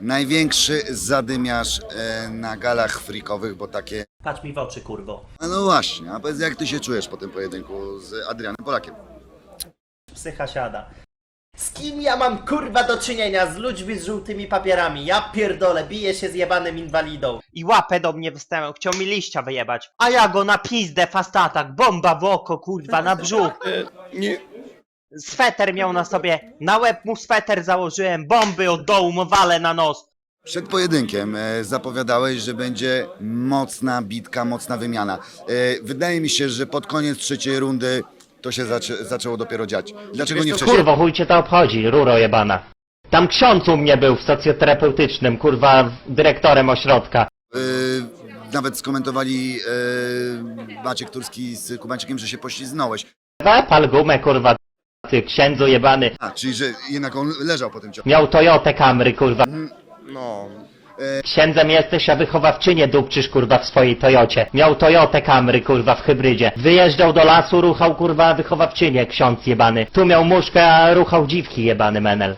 Największy zadymiarz e, na galach frikowych, bo takie... Patrz mi w oczy, kurwo. A no właśnie, a powiedz jak ty się czujesz po tym pojedynku z Adrianem Polakiem? Psycha siada. Z kim ja mam kurwa do czynienia? Z ludźmi z żółtymi papierami. Ja pierdolę, biję się z jebanym inwalidą. I łapę do mnie wystawiał, chciał mi liścia wyjebać. A ja go na pizdę, fast attack, bomba w oko, kurwa, na brzuch. Nie, Sweter miał na sobie, na łeb mu sweter założyłem, bomby od dołu mu walę na nos. Przed pojedynkiem e, zapowiadałeś, że będzie mocna bitka, mocna wymiana. E, wydaje mi się, że pod koniec trzeciej rundy to się zaczę, zaczęło dopiero dziać. Dlaczego nie wcześniej? Kurwo, chuj cię to obchodzi, ruro jebana. Tam ksiądz u mnie był w socjoterapeutycznym, kurwa, dyrektorem ośrodka. E, nawet skomentowali e, Maciek Turski z Kubańczykiem, że się pośliznąłeś. Wepal gumę, kurwa, ty księdzu jebany. A, czyli że jednak on leżał po tym ciągu. Miał Toyotę Camry, kurwa. no. Księdzem jesteś, a wychowawczynię dupczysz, kurwa, w swojej Toyocie. Miał Toyotę Camry, kurwa, w hybrydzie. Wyjeżdżał do lasu, ruchał, kurwa, wychowawczynię, ksiądz jebany. Tu miał muszkę, a ruchał dziwki, jebany menel.